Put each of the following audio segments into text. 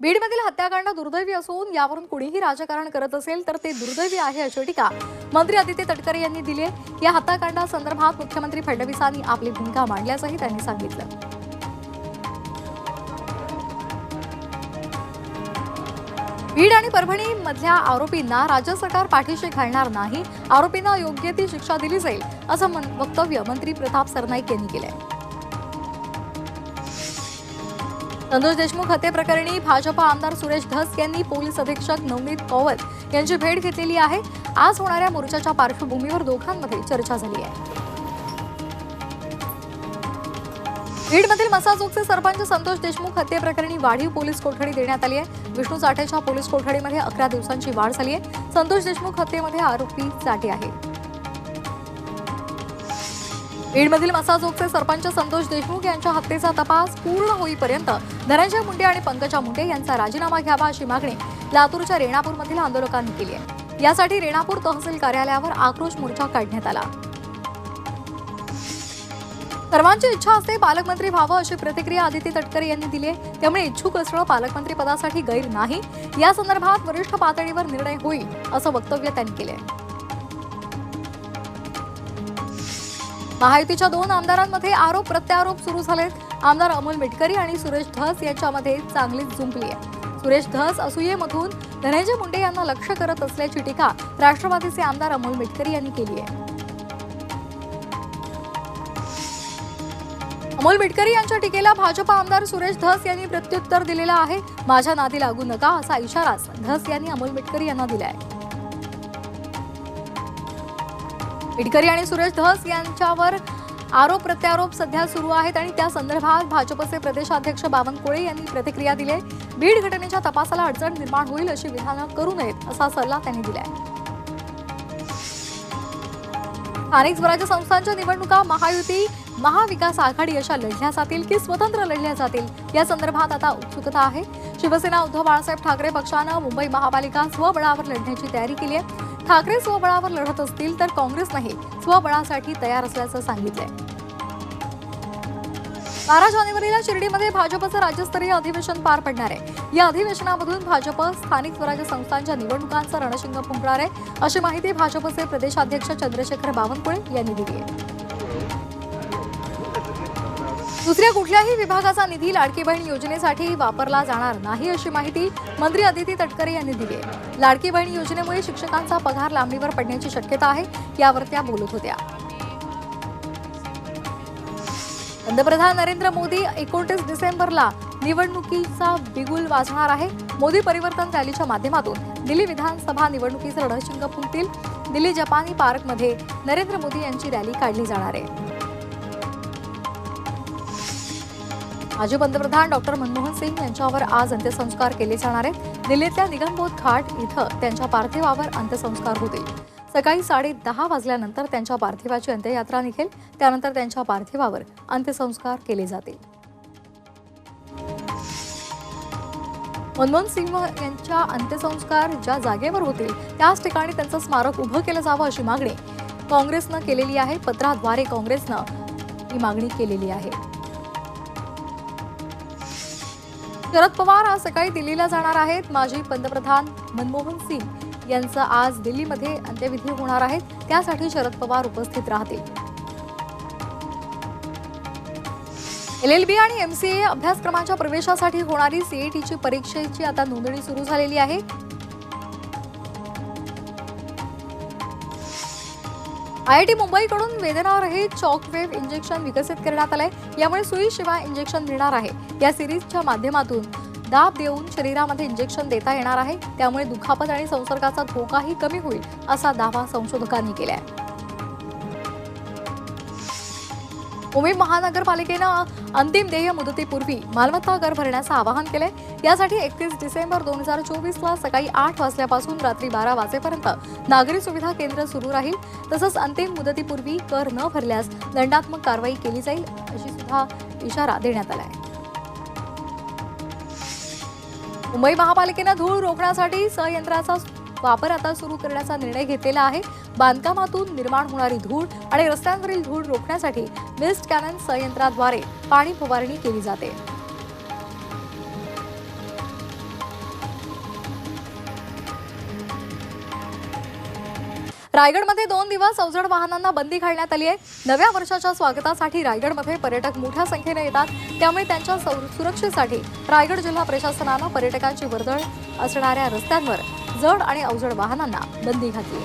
बीडमधील हत्याकांड दुर्दैवी असून यावरून कुणीही राजकारण करत असेल तर ते दुर्दैवी आहे अशी टीका मंत्री आदित्य तटकरे यांनी दिली आहे. या हत्याकांडासंदर्भात मुख्यमंत्री फडणवीसांनी आपली भूमिका मांडल्याचंही त्यांनी सांगितलं. बीड आणि परभणी मधल्या आरोपींना राज्य सरकार पाठीशी घालणार नाही. आरोपींना योग्य ती शिक्षा दिली जाईल असं मन- वक्तव्य मंत्री प्रताप सरनाईक यांनी केलंय. संतोष देशमुख हत्येप्रकरणी भाजपा आमदार सुरेश धस यांनी पोलीस अधीक्षक नवनीत पवार यांची भेट घेतलेली आहे. आज होणाऱ्या मोर्चाच्या पार्श्वभूमीवर दोघांमध्ये चर्चा झाली आहे. बीडमधील मसाजोगचे सरपंच संतोष देशमुख हत्येप्रकरणी वाढीव पोलीस कोठडी देण्यात आली आहे. विष्णू चाठेच्या पोलीस कोठडीमध्ये अकरा दिवसांची वाढ झाली आहे. संतोष देशमुख हत्येमध्ये आरोपी चाटे आहे बीडमधील मसाजोगचे सरपंच संतोष देशमुख यांच्या हत्येचा तपास पूर्ण होईपर्यंत धनंजय मुंडे आणि पंकजा मुंडे यांचा राजीनामा घ्यावा अशी मागणी लातूरच्या रेणापूरमधील आंदोलकांनी केली आहे. यासाठी रेणापूर तहसील कार्यालयावर आक्रोश मोर्चा काढण्यात आला. सर्वांची इच्छा असते पालकमंत्री व्हावं अशी प्रतिक्रिया आदिती तटकरे यांनी दिली आहे. त्यामुळे इच्छुक असणं पालकमंत्री पदासाठी गैर नाही. या संदर्भात वरिष्ठ पातळीवर निर्णय होईल असं वक्तव्य त्यांनी केले महायुतीच्या दोन आमदारांमध्ये आरोप प्रत्यारोप सुरू झालेत. आमदार अमोल मिटकरी आणि सुरेश धस यांच्यामध्ये चांगलीच जुंपली आहे. सुरेश धस असूयेमधून धनंजय मुंडे यांना लक्ष करत असल्याची टीका राष्ट्रवादीचे आमदार अमोल मिटकरी यांनी केली आहे. अमोल मिटकरी यांच्या टीकेला भाजपा आमदार सुरेश धस यांनी प्रत्युत्तर दिलेलं आहे. माझ्या नादी लागू नका असा इशाराच धस यांनी अमोल मिटकरी यांना दिलाय. इटकरी आणि सुरेश धस यांच्यावर आरोप प्रत्यारोप सध्या सुरू आहेत आणि त्या संदर्भात भाजपचे प्रदेशाध्यक्ष बावनकुळे यांनी प्रतिक्रिया दिली आहे. बीड घटनेच्या तपासाला अडचण निर्माण होईल अशी विधानं करू नयेत असा सल्ला त्यांनी दिलाय. स्थानिक स्वराज्य संस्थांच्या निवडणुका महायुती महाविकास आघाडी अशा लढल्या जातील की स्वतंत्र लढल्या जातील या संदर्भात आता उत्सुकता आहे. शिवसेना उद्धव बाळासाहेब ठाकरे पक्षानं मुंबई महापालिका स्वबळावर लढण्याची तयारी केली आहे. ठाकरे स्वबळावर लढत असतील तर काँग्रेसनंही स्वबळासाठी तयार असल्याचं सांगितलंय. बारा जानेवारीला शिर्डीमध्ये भाजपचं राज्यस्तरीय अधिवेशन पार पडणार आहे. या अधिवेशनामधून भाजप स्थानिक स्वराज्य संस्थांच्या निवडणुकांचा रणशिंग फुंकणार आहे. अशी माहिती भाजपचे प्रदेशाध्यक्ष चंद्रशेखर बावनकुळे यांनी दिली आहे. दुसऱ्या कुठल्याही विभागाचा निधी लाडकी बहीण योजनेसाठी वापरला जाणार नाही अशी माहिती मंत्री अदिती तटकरे यांनी दिली आहे. लाडकी बहीण योजनेमुळे शिक्षकांचा पगार लांबणीवर पडण्याची शक्यता आहे यावर त्या बोलत होत्या. पंतप्रधान नरेंद्र मोदी एकोणतीस डिसेंबरला निवडणुकीचा बिगुल वाजणार आहे. मोदी परिवर्तन रॅलीच्या माध्यमातून दिल्ली विधानसभा निवडणुकीचं रणशिंग फुंकतील. दिल्ली जपानी पार्कमध्ये नरेंद्र मोदी यांची रॅली काढली जाणार आहे. माजी पंतप्रधान डॉक्टर मनमोहन सिंग यांच्यावर आज अंत्यसंस्कार केले जाणार आहेत. दिल्लीतल्या निगमबोध घाट इथं त्यांच्या पार्थिवावर अंत्यसंस्कार होतील. सकाळी साडे दहा वाजल्यानंतर त्यांच्या पार्थिवाची अंत्ययात्रा निघेल. त्यानंतर त्यांच्या पार्थिवावर अंत्यसंस्कार केले जातील. मनमोहन सिंग यांच्या अंत्यसंस्कार ज्या जागेवर होतील त्याच ठिकाणी त्यांचं स्मारक उभं केलं जावं अशी मागणी काँग्रेसनं केलेली आहे. पत्राद्वारे काँग्रेसनं ही मागणी केलेली आहे. शरद पवार आज सकाळी दिल्लीला जाणार आहेत. माजी पंतप्रधान मनमोहन सिंग यांचं आज दिल्लीमध्ये अंत्यविधी होणार आहेत. त्यासाठी शरद पवार उपस्थित राहतील. एल एल बी आणि एम सी ए अभ्यासक्रमाच्या प्रवेशासाठी होणारी सीईटीची परीक्षेची आता नोंदणी सुरू झालेली आहे. आय आय टी मुंबईकडून वेदनावर हे चॉकवेव्ह इंजेक्शन विकसित करण्यात आलंय. यामुळे सुईशिवाय इंजेक्शन मिळणार आहे. या सिरीजच्या माध्यमातून दाब देऊन शरीरामध्ये इंजेक्शन देता येणार आहे. त्यामुळे दुखापत आणि संसर्गाचा धोकाही कमी होईल असा दावा संशोधकांनी केलाय. उमेद महानगरपालिकेनं अंतिम देय मुदतीपूर्वी मालमत्ता कर भरण्याचं आवाहन केलंय. यासाठी एकतीस डिसेंबर दोन हजार चोवीसला सकाळी आठ वाजल्यापासून रात्री बारा वाजेपर्यंत नागरी सुविधा केंद्र सुरू राहील. तसंच अंतिम मुदतीपूर्वी कर न भरल्यास दंडात्मक कारवाई केली जाईल अशी सुद्धा इशारा देण्यात आलाय. मुंबई महापालिकेनं धूळ रोखण्यासाठी संयंत्राचा वापर आता सुरू करण्याचा निर्णय घेतलेला आहे. बांधकामातून निर्माण होणारी धूळ आणि रस्त्यांवरील धूळ रोखण्यासाठी मिस्ट कॅनन संयंत्राद्वारे पाणी फवारणी केली जाते. रायगडमध्ये दोन दिवस अवजड वाहनांना बंदी घालण्यात आली आहे. नव्या वर्षाच्या स्वागतासाठी रायगडमध्ये पर्यटक मोठ्या संख्येने येतात. त्यामुळे त्यांच्या सुरक्षेसाठी रायगड जिल्हा प्रशासनानं पर्यटकांची वर्दळ असणाऱ्या रस्त्यांवर जड आणि अवजड वाहनांना बंदी घातली.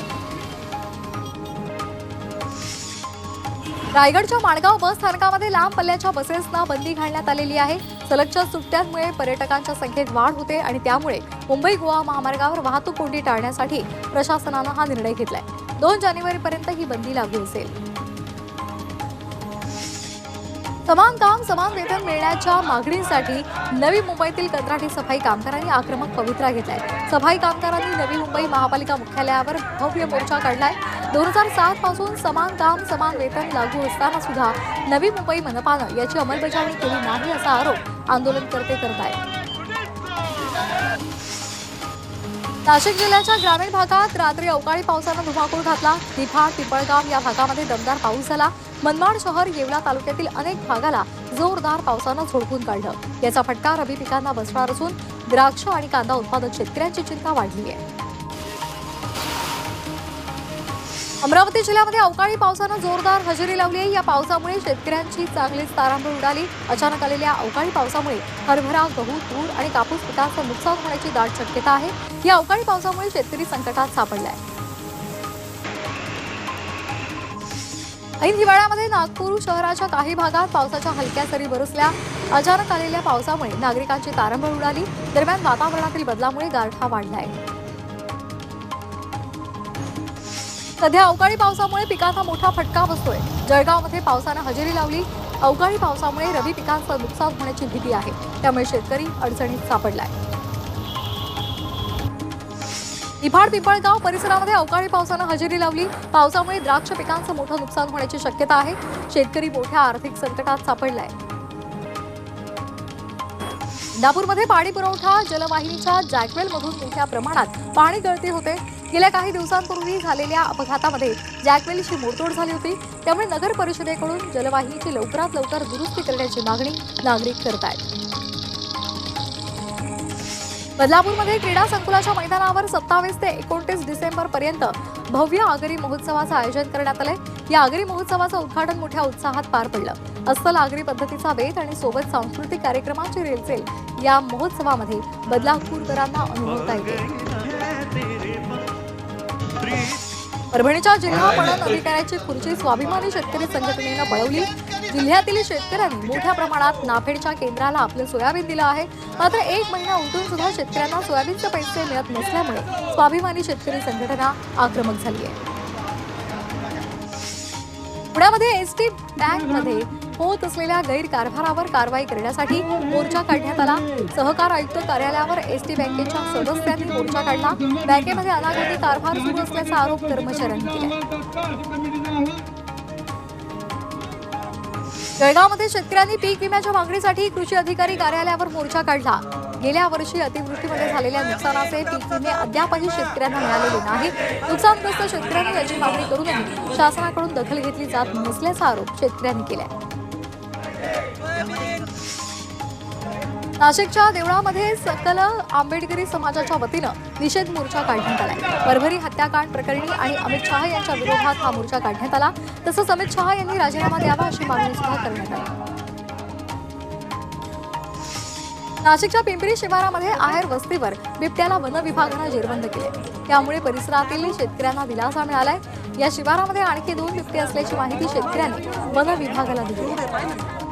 रायगडच्या माणगाव बस स्थानकामध्ये लांब पल्ल्याच्या बसेसना बंदी घालण्यात आलेली आहे. सलगच्या सुट्ट्यांमुळे पर्यटकांच्या संख्येत वाढ होते आणि त्यामुळे मुंबई गोवा महामार्गावर वाहतूक कोंडी टाळण्यासाठी प्रशासनानं हा निर्णय घेतलाय. दोन जानेवारीपर्यंत ही बंदी लागू असेल. समान काम समान वेतन मिळण्याच्या मागणीसाठी नवी मुंबईतील कंत्राटी सफाई कामगारांनी आक्रमक पवित्रा घेतलाय. सफाई कामगारांनी नवी मुंबई महापालिका मुख्यालयावर भव्य मोर्चा काढलाय. दोन हजार सात पासून समान काम समान वेतन लागू असताना सुद्धा नवी मुंबई मनपानं याची अंमलबजावणी केली नाही असा आरोप आंदोलनकर्ते करत आहेत. नाशिक जिल्ह्याच्या ग्रामीण भागात रात्री अवकाळी पावसानं धुमाकूळ घातला. निफाड पिंपळगाव या भागामध्ये दमदार पाऊस झाला. मनमाड शहर येवला तालुक्यातील अनेक भागाला जोरदार पावसानं झोडपून काढलं. याचा फटका रबी पिकांना बसणार असून द्राक्ष आणि कांदा उत्पादक शेतकऱ्यांची चिंता वाढली आहे. अमरावती जिल्ह्यामध्ये अवकाळी पावसानं जोरदार हजेरी लावली आहे. या पावसामुळे शेतकऱ्यांची चांगलीच तारांबळ उडाली. अचानक आलेल्या अवकाळी पावसामुळे हरभरा गहू तूर आणि कापूस पिकांचं नुकसान होण्याची दाट शक्यता आहे. या अवकाळी पावसामुळे शेतकरी संकटात सापडलाय. ऐन हिवाळ्यामध्ये नागपूर शहराच्या काही भागात पावसाच्या हलक्या सरी बरसल्या. अचानक आलेल्या पावसामुळे नागरिकांची तारंबळ उडाली. दरम्यान वातावरणातील बदलामुळे गारठा वाढलाय. सध्या अवकाळी पावसामुळे पिकांना मोठा फटका बसतोय. जळगावमध्ये पावसानं हजेरी लावली. अवकाळी पावसामुळे रवी पिकांचं नुकसान होण्याची भीती आहे. त्यामुळे शेतकरी अडचणीत सापडलाय. इफाड पिंपळगाव परिसरामध्ये अवकाळी पावसानं हजेरी लावली. पावसामुळे द्राक्ष पिकांचं मोठं नुकसान होण्याची शक्यता आहे. शेतकरी मोठ्या आर्थिक संकटात सापडलाय. इंदापूरमध्ये पाणी पुरवठा जलवाहिनीच्या जॅकवेलमधून मोठ्या प्रमाणात पाणी गळती होते. गेल्या काही दिवसांपूर्वी झालेल्या अपघातामध्ये जॅकवेलची मोडतोड झाली होती. त्यामुळे नगर परिषदेकडून जलवाहिनीची लवकरात लवकर दुरुस्ती करण्याची मागणी नागरिक करत आहेत बदलापूरमध्ये क्रीडा संकुलाच्या मैदानावर सत्तावीस ते एकोणतीस डिसेंबर पर्यंत भव्य आगरी महोत्सवाचं आयोजन करण्यात आलंय. या आगरी महोत्सवाचं उद्घाटन मोठ्या उत्साहात पार पडलं. अस्सल आगरी पद्धतीचा वेध आणि सोबत सांस्कृतिक कार्यक्रमाची रेलचेल या महोत्सवामध्ये बदलापूरकरांना अनुभवता येते. परभणीच्या जिल्हा पणन अधिकाऱ्याची खुर्ची स्वाभिमानी शेतकरी संघटनेनं पळवली जिल्ह्यातील शेतकऱ्यांनी मोठ्या प्रमाणात नाफेडच्या केंद्राला आपलं सोयाबीन दिलं आहे. मात्र एक महिना उलटून सुद्धा शेतकऱ्यांना सोयाबीनचे पैसे मिळत नसल्यामुळे स्वाभिमानी शेतकरी संघटना आक्रमक झाली आहे पुण्यामध्ये एस टी बँकमध्ये होत असलेल्या गैरकारभारावर कारवाई करण्यासाठी मोर्चा काढण्यात आला. सहकार आयुक्त कार्यालयावर एस टी बँकेच्या सदस्यांनी मोर्चा काढला. बँकेमध्ये अनागती कारभार सुरू असल्याचा आरोप कर्मचाऱ्यांनी केला जळगावमध्ये शेतकऱ्यांनी पीक विम्याच्या मागणीसाठी कृषी अधिकारी कार्यालयावर मोर्चा काढला. गेल्या वर्षी अतिवृष्टीमध्ये झालेल्या नुकसानाचे पीक विमे अद्यापही शेतकऱ्यांना मिळालेले नाही. नुकसानग्रस्त शेतकऱ्यांनी याची मागणी करूनही शासनाकडून दखल घेतली जात नसल्याचा आरोप शेतकऱ्यांनी केलाय. नाशिकच्या देवळामध्ये सकल आंबेडकरी समाजाच्या वतीनं निषेध मोर्चा काढण्यात आलाय. परभरी हत्याकांड प्रकरणी आणि अमित शहा यांच्या विरोधात हा मोर्चा काढण्यात आला. तसंच अमित शहा यांनी राजीनामा द्यावा अशी मागणी सुद्धा करण्यात आली. नाशिकच्या पिंपरी शिवारामध्ये आहेर वस्तीवर बिबट्याला वन विभागानं जेरबंद केले. त्यामुळे परिसरातील शेतकऱ्यांना दिलासा मिळालाय. या शिवारामध्ये आणखी दोन बिबटे असल्याची माहिती शेतकऱ्यांनी वन विभागाला दिली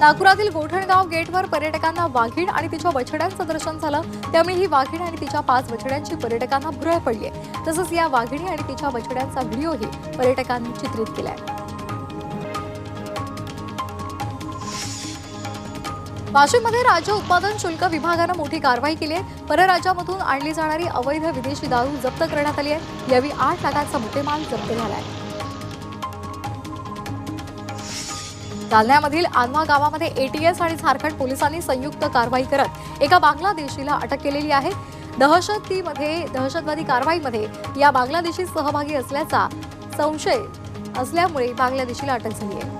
नागपुरातील गोठणगाव गेटवर पर्यटकांना वाघीण आणि तिच्या बछड्यांचं दर्शन झालं. त्यामुळे ही वाघीण आणि तिच्या पाच बछड्यांची पर्यटकांना भुरळ पडली आहे. तसंच या वाघिणी आणि तिच्या बछड्यांचा व्हिडिओही पर्यटकांनी चित्रित केलाय. वाशिममध्ये राज्य उत्पादन शुल्क विभागानं मोठी कारवाई केली आहे. परराज्यामधून आणली जाणारी अवैध विदेशी दारू जप्त करण्यात आली आहे. यावेळी आठ लाखांचा मुद्देमाल जप्त झाला आहे. जालन्यामधील आनवा गावामध्ये एटीएस आणि झारखंड पोलिसांनी संयुक्त कारवाई करत एका बांगलादेशीला अटक केलेली आहे. दहशतीमध्ये दहशतवादी कारवाईमध्ये या बांगलादेशी सहभागी असल्याचा संशय असल्यामुळे बांगलादेशीला अटक झाली आहे.